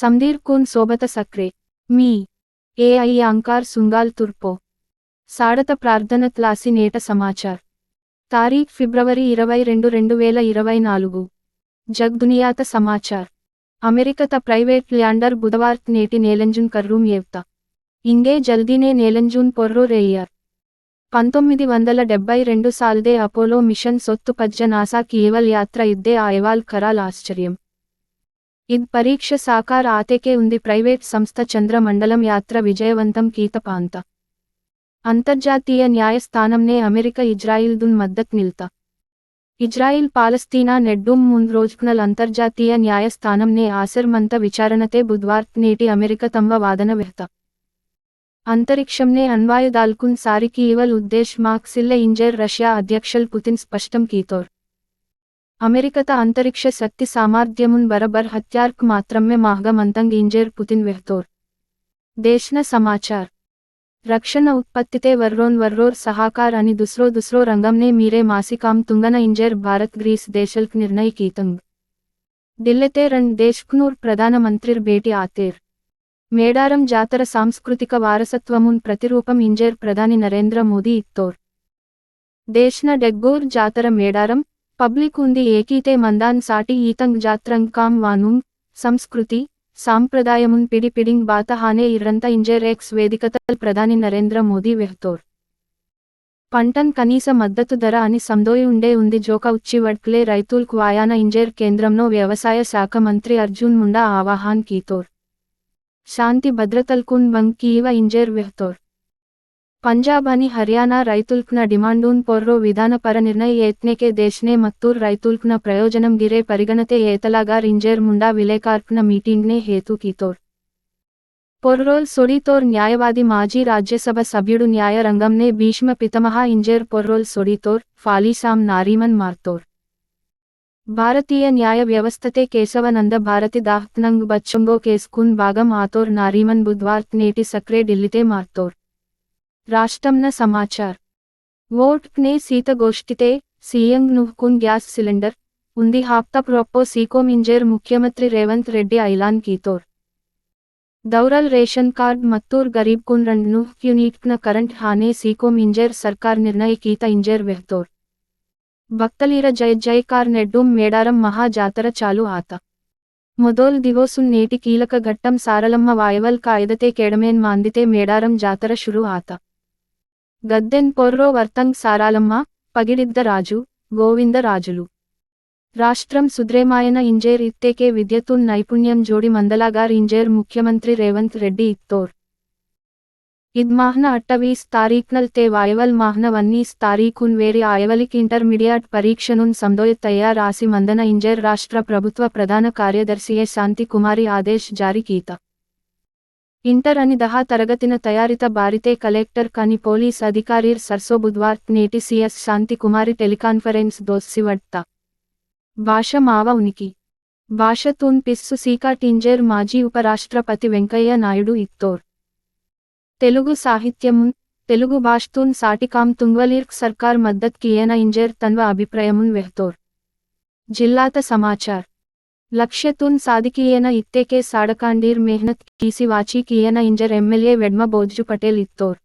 సందీర్ కూన్ సోబత సక్రే మీ AI అంకార్ సుంగాల్ తుర్పో. సాడత ప్రార్థన త్లాసి నేట సమాచార్. తారీఖ్ ఫిబ్రవరి ఇరవై రెండు రెండు వేల ఇరవై నాలుగు. జగ్ దునియాత సమాచార్. అమెరికత ప్రైవేట్ ల్యాండర్ బుధవార్త్ నేటి నేలంజున్ కర్రూమ్ ఏవ్త. ఇంగే జల్దీనే నేలంజున్ పొర్రో రేయర్ పంతొమ్మిది వందల డెబ్బై రెండు సాల్దే అపోలో మిషన్ సొత్తు పజ్జ నాసా కేవల్ యాత్ర ఇద్దే ఆయవాల్ ఖరాల్ ఆశ్చర్యం. ఇద్ పరీక్ష సాకార్ ఆతేకే ఉంది ప్రైవేట్ సంస్థ చంద్ర మండలం యాత్ర విజయవంతం కీతపాంత. అంతర్జాతీయ న్యాయస్థానంనే అమెరికా ఇజ్రాయిల్ దున్ మద్దత్ నిల్త. ఇజ్రాయిల్ పాలస్తీనా నెడ్డూమ్ ముంద్ రోజుకునల్ అంతర్జాతీయ న్యాయస్థానంనే ఆసర్మంత విచారణతే బుధ్వార్త్ నేటి అమెరికా తమ్వ వాదన వ్యక్త అంతరిక్షంనే అన్వాయుదాల్కున్ సారికి ఇవల్ ఉద్దేశ్ మాక్సిల్ల ఇంజర్ రష్యా అధ్యక్షల్ పుతిన్ స్పష్టం కీతోర్. అమెరికత అంతరిక్ష శక్తి సామర్థ్యమున్ బరబర్ హత్యార్క్ మాత్రమే మాహగమంతంగ్ ఇంజేర్ పుతిన్ వెహ్తోర్ దేశ్న సమాచార్. రక్షణ ఉత్పత్తితే వర్రోన్ వర్రోర్ సహాకార్ అని దుస్రో దుస్రో రంగంనే మీరే మాసికాం తుంగన ఇంజేర్ భారత్ గ్రీస్ దేశల్క్ నిర్ణయ కీతంగ్. దిల్లెతే రణ్ దేశ్కునూర్ ప్రధానమంత్రిర్ భేటీ ఆతేర్. మేడారం జాతర సాంస్కృతిక వారసత్వమున్ ప్రతిరూపం ఇంజేర్ ప్రధాని నరేంద్ర మోదీ ఇత్తోర్. దేశ్న డెగ్గూర్ జాతర మేడారం పబ్లిక్ ఉంది ఏకీతే మందాన్ సాటి ఈతంగ్ జాత్రంగ్ కామ్ వానుంగ్ సంస్కృతి సాంప్రదాయమున్ పిడి పిడింగ్ బాత హానే ఇర్రంత ఇంజేర్ ఎక్స్ వేదికతల్ ప్రధాని నరేంద్ర మోదీ వెహ్తోర్. పంటన్ కనీస మద్దతు ధర అని సందోయి ఉండే ఉంది జోక ఉచ్చి వడ్క్లే రైతుల్కు వాయాన ఇంజేర్ కేంద్రంలో వ్యవసాయ శాఖ మంత్రి అర్జున్ ముండా ఆవాహాన్ కీతోర్. శాంతి భద్రతల్కున్ బంగ్ కీవ ఇంజేర్ వెహ్తోర్. పంజాబ్ అని హర్యానా రైతుల్కున డిమాండూన్ పొర్రో విధానపర నిర్ణయ ఏత్నేకే దేశ్నే మత్తూర్ రైతుల్కున ప్రయోజనం గిరే పరిగణతే ఏతలాగార్ ఇంజేర్ ముండా విలేకార్కున మీటింగ్నే హేతు కీతోర్. పొర్రోల్ సొడితోర్ న్యాయవాది మాజీ రాజ్యసభ సభ్యుడు న్యాయ రంగంనే భీష్మ పితమహ ఇంజేర్ పొర్రోల్ సొడితోర్ ఫాలీసాం నారీమన్ మార్తోర్. భారతీయ న్యాయ వ్యవస్థతే కేశవనంద భారతి దాహ్నంగ్ బచ్చంగో కేస్కున్ భాగం ఆతోర్ నారీమన్ బుధ్వార్త్ నేటి సక్రే ఢిల్లీతే మార్తోర్. రాష్ట్రంన సమాచార్ ఓట్క్నే సీతగోష్ఠితే సీఎంగ్ నుహ్కున్ గ్యాస్ సిలిండర్ ఉంది హాప్తా ప్రొప్పో సీకోం ఇంజేర్ ముఖ్యమంత్రి రేవంత్ రెడ్డి ఐలాన్ కీతోర్ దౌరల్ రేషన్ కార్డ్ మత్తూర్ గరీబ్ కున్ రండ్ నుహ్ యూనిట్న కరెంట్ హానే సీకోం ఇంజేర్ సర్కార్ నిర్ణయ కీత ఇంజేర్ వెహ్తోర్ భక్తలీర జయ జయకార్ నెడ్డూం మేడారం మహా జాతర చాలు ఆత మొదోల్ దివోసున్ నేటి కీలక ఘట్టం సారలమ్మ వాయవల్ కాయదతే కేడమేన్ మాందితే మేడారం జాతర షురు ఆత గద్దెన్ పొర్రో వర్తంగ్ సారాలమ్మ పగిడిద్దరాజు గోవిందరాజులు. రాష్ట్రం సుద్రేమాయన ఇంజేర్ ఇత్తేకే విద్యతున్ నైపుణ్యం జోడి మందలాగార్ ఇంజేర్ ముఖ్యమంత్రి రేవంత్ రెడ్డి ఇత్తోర్. ఇద్ మాహ్న అట్టవీస్ తారీఖ్నల్ తే వాయవల్ మాహ్న వన్నీస్ తారీఖున్ వేరి ఆయవలిక్ ఇంటర్మీడియట్ పరీక్షనున్ సందోయ తయార్ రాసి మందన ఇంజేర్ రాష్ట్ర ప్రభుత్వ ప్రధాన కార్యదర్శియే శాంతి కుమారి ఆదేశ్ జారీ కీత. ఇంటర్ అని దహా తరగతిన తయారిత బారితే కలెక్టర్ కని పోలీస్ అధికారీర్ సర్సో బుధ్వార్త్ నేటి సిఎస్ శాంతి కుమారి టెలికాన్ఫరెన్స్ దోస్సివడ్త. భాష మావ ఉనికి. భాష తూన్ పిస్సు సీకా టింజేర్ మాజీ ఉపరాష్ట్రపతి వెంకయ్య నాయుడు ఇత్తోర్. తెలుగు సాహిత్యమున్ తెలుగు భాష్తూన్ సాటికాం తుంగ్వలీర్క్ సర్కార్ మద్దత్ కియేన ఇంజేర్ తన్వ అభిప్రాయమున్ వెహ్తోర్. జిల్లాత సమాచార్. లక్ష్యతున్ సమాచార్ లక్ష్యతూన్ ఇత్తేకే సాడకాండీర్ మెహ్నత్ కీసి వాచి కియేన ఇంజర్ ఎమ్మెల్యే వెడ్మ బోజ్జు పటేల్ ఇత్తోర్.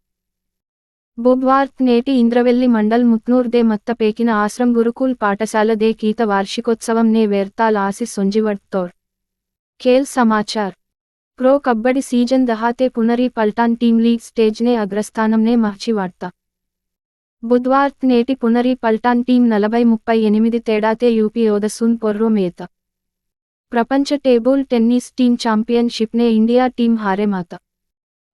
బుబ్వార్త్ నేటి ఇంద్రవెల్లి మండల్ ముత్నూర్ దే మత్త పేకిన ఆశ్రం గురుకుల్ పాఠశాల దే కీత వార్షికోత్సవం నే వేర్తాల్ ఆసి సొంజివడ్తోర్. ఖేల్ సమాచార్. ప్రో కబ్బడి సీజన్ దహాతే పునరీ పల్టాన్ టీమ్ లీగ్ స్టేజ్నే అగ్రస్థానంనే నే వార్త బుధ్వార్త్ నేటి పునరీ పల్టాన్ టీం నలభై ముప్పై ఎనిమిది తేడాతే యూపీ యోదసున్ పొర్రో మేత. ప్రపంచ టేబుల్ టెన్నిస్ టీం ఛాంపియన్షిప్నే ఇండియా టీం హారేమాత.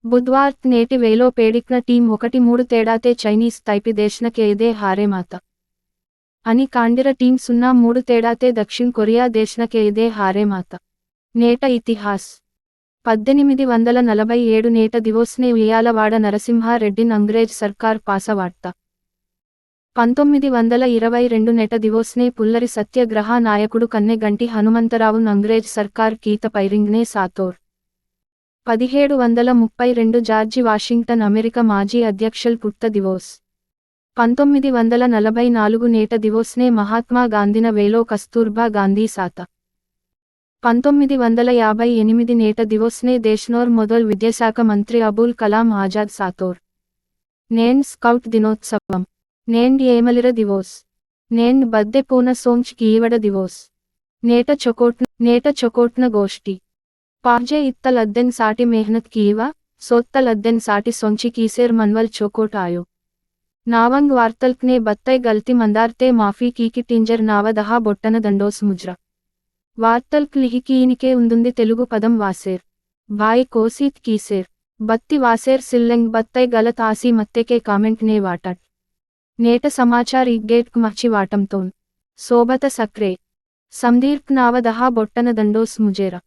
బుధ్వార్త్ నేటి వేలో పేడిక్న టీం ఒకటి మూడు తేడాతే చైనీస్ తైపి దేశ్నకే ఇదే హారేమాత. అని కాండిర టీం సున్నా మూడు తేడాతే దక్షిణ్ కొరియా దేశ్నకే ఇదే హారేమాత. నేట ఇతిహాస్. పద్దెనిమిది వందల నలభై ఏడు నేట దివోస్నే ఉయ్యాలవాడ నరసింహారెడ్డి అంగ్రేజ్ సర్కార్ పాసవార్త. పంతొమ్మిది వందల ఇరవై రెండు నెట దివోస్నే పుల్లరి సత్యగ్రహ నాయకుడు కన్నెగంటి హనుమంతరావున్ అంగ్రేజ్ సర్కార్ కీత పైరింగ్నే సాతోర్. పదిహేడు వందల ముప్పై రెండు జార్జి వాషింగ్టన్ అమెరికా మాజీ అధ్యక్షల్ పుట్ట దివోస్. పంతొమ్మిది వందల నలభై నాలుగు నేట దివోస్నే మహాత్మా గాంధీన వేలో కస్తూర్బా గాంధీ సాత. పంతొమ్మిది వందల యాభై ఎనిమిది నేట దివోస్నే దేశ్నోర్ మొదల్ విద్యాశాఖ మంత్రి అబుల్ కలాం ఆజాద్ సాతోర్. నేన్ స్కౌట్ దినోత్సవం. నేన్ ఏమలిర దివోస్? నేన్ బద్దె పూన సోంచ్ కీవడ దివోస్? నేట చొకోట్న నేట చొకోట్న గోష్ఠి. పాజే ఇత్త లద్దెన్ సాటి మెహనత్ కీవా సోత్త లద్దెన్ సాటి సొంచి కీసేర్ మన్వల్ చొకోట్ ఆయో. నావంగ్ వార్తల్క్నే బత్తై గల్తి మందార్తే మాఫీ కీకి టింజర్ నావదహా బొట్టన దండోస్ ముజ్ర. వార్తల్క్ లిహికీనికే ఉందుంది తెలుగు పదం వాసేర్. బాయ్ కోసీత్ కీసేర్. బత్తి వాసేర్ సిల్లెంగ్ బత్తై గల తాసి మత్తెకే కామెంట్ నే వాటట్. నేట సమాచార్ ఇగ్గేట్కు మచ్చి వాటంతోన్. సోబత సక్రే. సందీర్క్ నావదహా బొట్టన దండోస్ ముజేరా.